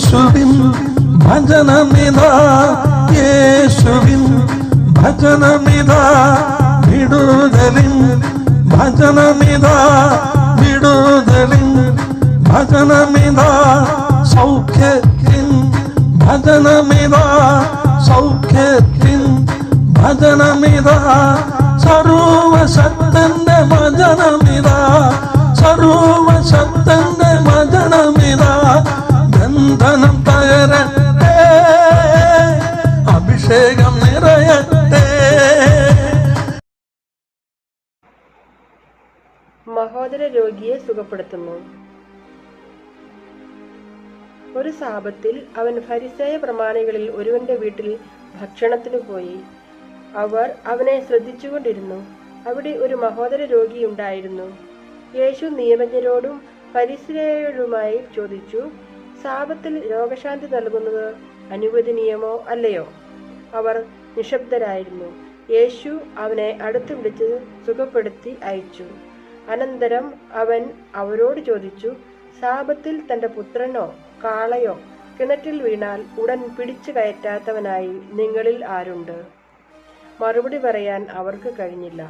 യേശുവിൻ ഭജനമിതാ യേശുവിൻ ഭജനമിതാ വിടുതലിൻ ഭജനമിതാ വിടുതലിൻ ഭജനമിതാ സൗഖ്യത്തിൻ ഭജനമിതാ സൗഖ്യത്തിൻ ഭജനമിതാ സർവശക്തന്റെ ഭജനമിതാ സർവശക്തന്റെ മഹോദര രോഗിയെ സുഖപ്പെടുത്തുന്നു. ഒരു സാപത്തിൽ അവൻ ഫരിസേയ പ്രമാണികളിൽ ഒരുവന്റെ വീട്ടിൽ ഭക്ഷണത്തിന് പോയി. അവർ അവനെ ശ്രദ്ധിച്ചുകൊണ്ടിരുന്നു. അവിടെ ഒരു മഹോദര രോഗിയുണ്ടായിരുന്നു യേശു നിയമജ്ഞരോടും പരിസരയോടുമായി ചോദിച്ചു സാപത്തിൽ രോഗശാന്തി നൽകുന്നത് അനുവദനീയമോ അല്ലയോ? അവർ നിശബ്ദരായിരുന്നു. യേശു അവനെ അടുത്ത് വിളിച്ച് സുഖപ്പെടുത്തി അയച്ചു. അനന്തരം അവൻ അവരോട് ചോദിച്ചു സാപത്തിൽ തന്റെ പുത്രനോ കാളയോ കിണറ്റിൽ വീണാൽ ഉടൻ പിടിച്ചു കയറ്റാത്തവനായി നിങ്ങളിൽ ആരുണ്ട്? മറുപടി പറയാൻ അവർക്ക് കഴിഞ്ഞില്ല.